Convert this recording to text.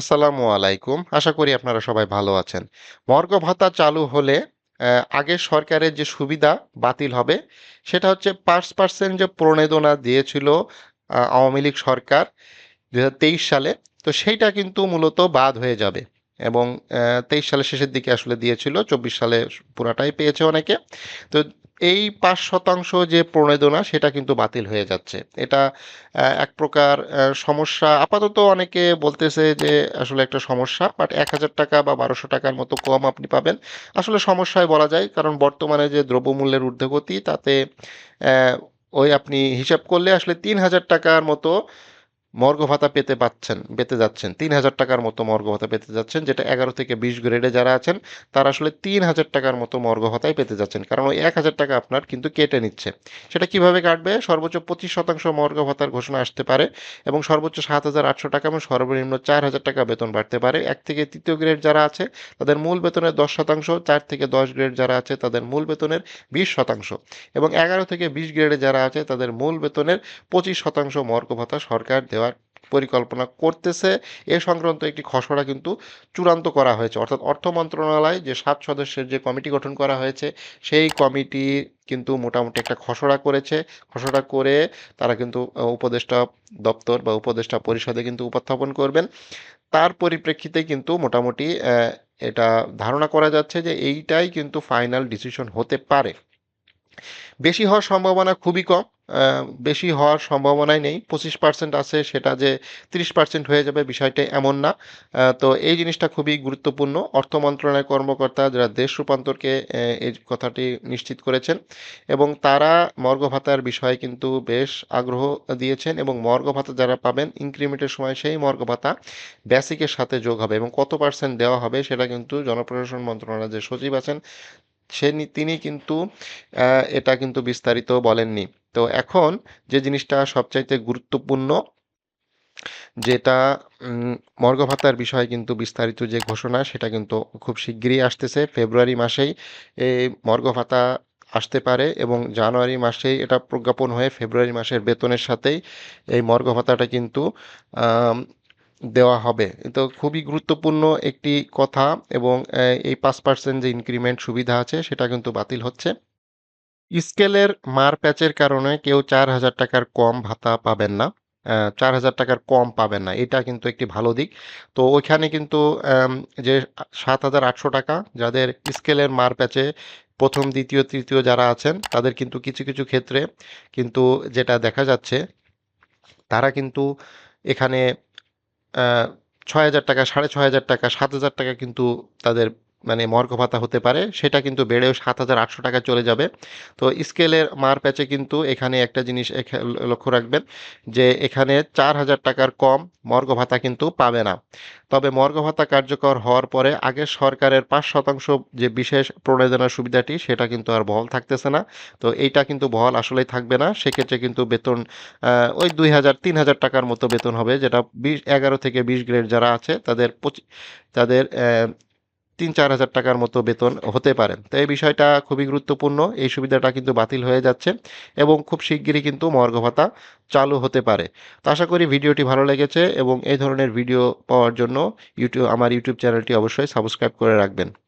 আসসালামু আলাইকুম। আশা করি আপনারা সবাই ভালো আছেন। মর্গ ভাতা চালু হলে আগের সরকারের যে সুবিধা বাতিল হবে, সেটা হচ্ছে পাঁচ পার্সেন্ট যে প্রণোদনা দিয়েছিল আওয়ামী লীগ সরকার ২০২৩ সালে, তো সেইটা কিন্তু মূলত বাদ হয়ে যাবে এবং তেইশ ২৩ সালের শেষের দিকে আসলে দিয়েছিল। ২৪ সালে পুরাটাই পেয়েছে অনেকে। তো এই পাঁচ শতাংশ যে প্রণোদনা সেটা কিন্তু বাতিল হয়ে যাচ্ছে। এটা এক প্রকার সমস্যা আপাতত অনেকে বলতেছে যে আসলে একটা সমস্যা। বাট ৳১,০০০ বা বারোশো টাকার মতো কম আপনি পাবেন। আসলে সমস্যায় বলা যায়। কারণ বর্তমানে যে দ্রব্যমূল্যের ঊর্ধ্বগতি তাতে ওই আপনি হিসাব করলে আসলে তিন হাজার টাকার মতো মর্গ ভাতা পেতে পাচ্ছেন পেতে যাচ্ছেন। তিন হাজার টাকার মতো মর্গ ভাতা পেতে যাচ্ছেন। যেটা ১১ থেকে ২০ গ্রেডে যারা আছেন, তারা আসলে তিন হাজার টাকার মতো মর্গ ভাতাই পেতে যাচ্ছেন। কারণ ওই ৳১,০০০ আপনার কিন্তু কেটে নিচ্ছে। সেটা কীভাবে কাটবে? সর্বোচ্চ ২৫% মর্গ ভাতার ঘোষণা আসতে পারে এবং সর্বোচ্চ ৳৭,৮০০ এবং সর্বনিম্ন ৳৪,০০০ বেতন বাড়তে পারে। এক থেকে তৃতীয় গ্রেড যারা আছে, তাদের মূল বেতনের ১০% ৪ থেকে ১০ গ্রেড যারা আছে, তাদের মূল বেতনের ২০% এবং ১১ থেকে ২০ গ্রেডে যারা আছে, তাদের মূল বেতনের ২৫% মর্গ ভাতা সরকার দেওয়ার পরিকল্পনা করতেছে। এ সংক্রান্ত একটি খসড়া কিন্তু চূড়ান্ত করা হয়েছে। অর্থাৎ অর্থ মন্ত্রণালয় যে সাত সদস্যের যে কমিটি গঠন করা হয়েছে, সেই কমিটি কিন্তু মোটামুটি একটা খসড়া করেছে। খসড়া করে তারা কিন্তু উপদেষ্টা দপ্তর বা উপদেষ্টা পরিষদে কিন্তু উপস্থাপন করবেন। তার পরিপ্রেক্ষিতে কিন্তু মোটামুটি এটা ধারণা করা যাচ্ছে যে এইটাই কিন্তু ফাইনাল ডিসিশন হতে পারে। বেশি হওয়ার সম্ভাবনা খুবই কম। বেশি হওয়ার সম্ভাবনাই নেই। ২৫% আছে সেটা যে ৩০% হয়ে যাবে বিষয়টা এমন না। তো এই জিনিসটা খুবই গুরুত্বপূর্ণ। অর্থ মন্ত্রণালয়ের কর্মকর্তা যারা দেশ রূপান্তরকে এই কথাটি নিশ্চিত করেছেন এবং তারা মর্গ ভাতার বিষয়ে কিন্তু বেশ আগ্রহ দিয়েছেন এবং মর্গ ভাতা যারা পাবেন ইনক্রিমেন্টের সময় সেই মর্গ ভাতা বেসিকের সাথে যোগ হবে এবং কত পার্সেন্ট দেওয়া হবে সেটা কিন্তু জনপ্রশাসন মন্ত্রণালয়ের যে সচিব আছেন, সে তিনি কিন্তু এটা কিন্তু বিস্তারিত বলেননি। তো এখন যে জিনিসটা সবচাইতে গুরুত্বপূর্ণ, যেটা মর্গ ভাতার বিষয়ে কিন্তু বিস্তারিত যে ঘোষণা, সেটা কিন্তু খুব শিগগিরই আসতেছে। ফেব্রুয়ারি মাসেই এই মর্গ ভাতা আসতে পারে এবং জানুয়ারি মাসেই এটা প্রজ্ঞাপন হয়ে ফেব্রুয়ারি মাসের বেতনের সাথেই এই মর্গ ভাতাটা কিন্তু দেওয়া হবে। তো খুবই গুরুত্বপূর্ণ একটি কথা এবং এই পাঁচ পার্সেন্ট যে ইনক্রিমেন্ট সুবিধা আছে, সেটা কিন্তু বাতিল হচ্ছে। স্কেলের মারপ্যাচের কারণে কেউ চার হাজার টাকার কম ভাতা পাবেন না। চার হাজার টাকার কম পাবেন না। এটা কিন্তু একটি ভালো দিক। তো ওইখানে কিন্তু যে সাত হাজার আটশো টাকা যাদের স্কেলের মারপ্যাচে ১ম, ২য়, ৩য় যারা আছেন, তাদের কিন্তু কিছু, কিছু ক্ষেত্রে কিন্তু যেটা দেখা যাচ্ছে, তারা কিন্তু এখানে ছয় হাজার টাকা সাড়ে ছয় হাজার টাকা সাত হাজার টাকা কিন্তু তাদের মানে মর্গ ভাতা হতে পারে। সেটা কিন্তু বেড়েও ৳৭,৮০০ চলে যাবে। তো স্কেলের মারপ্যাচে কিন্তু এখানে একটা জিনিস লক্ষ্য রাখবেন যে এখানে চার হাজার টাকার কম মর্গ ভাতা কিন্তু পাবে না। তবে মর্গ ভাতা কার্যকর হওয়ার পরে আগের সরকারের পাঁচ শতাংশ যে বিশেষ প্রণোদনার সুবিধাটি সেটা কিন্তু আর বহাল থাকতেছে না। তো এইটা কিন্তু বহাল আসলেই থাকবে না। সেক্ষেত্রে কিন্তু বেতন ওই দুই হাজার তিন হাজার টাকার মতো বেতন হবে যেটা বিশ ১১ থেকে ২০ গ্রেড যারা আছে তাদের পচি তাদের অ্যা ৳৩,০০০-৪,০০০ র মতো বেতন হতে পারে। তো এই বিষয়টা খুবই গুরুত্বপূর্ণ। এই সুবিধাটা কিন্তু বাতিল হয়ে যাচ্ছে এবং খুব শিগগিরই কিন্তু মর্গ ভাতা চালু হতে পারে। তো আশা করি ভিডিওটি ভালো লেগেছে এবং এই ধরনের ভিডিও পাওয়ার জন্য ইউটিউব আমার ইউটিউব চ্যানেলটি অবশ্যই সাবস্ক্রাইব করে রাখবেন।